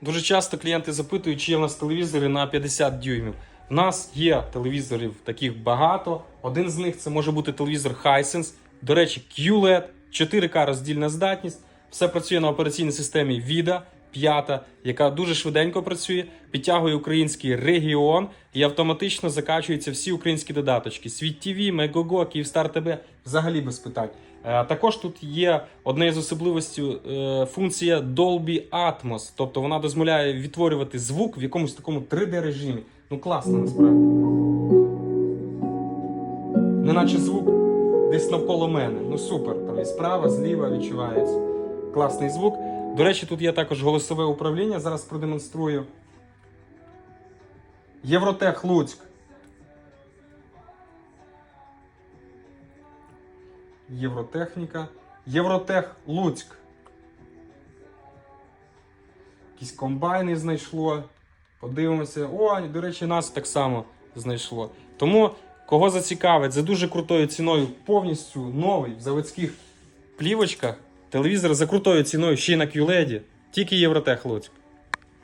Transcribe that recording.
Дуже часто клієнти запитують, чи є в нас телевізори на 50 дюймів. У нас є телевізорів таких багато. Один з них це може бути телевізор Hisense. До речі, QLED, 4К роздільна здатність. Все працює на операційній системі VIDA 5, яка дуже швиденько працює, підтягує український регіон і автоматично закачуються всі українські додаточки. Світ ТВ, Мегого, Київстар ТБ взагалі без питань. Е, Також тут є одна із особливостей функція Dolby Atmos, тобто вона дозволяє відтворювати звук в якомусь такому 3D режимі. Ну класно насправді. Неначе звук десь навколо мене. Ну супер. Там і справа, зліва відчувається. Класний звук. До речі, тут є також голосове управління. Зараз продемонструю. Євротех Луцьк. Євротехніка. Євротех Луцьк. Якісь комбайни знайшло. Подивимося. О, до речі, нас так само знайшло. Тому, кого зацікавить, за дуже крутою ціною, повністю новий в заводських плівочках. Телевізор за крутою ціною ще й на QLED. Тільки Євротех Луцьк.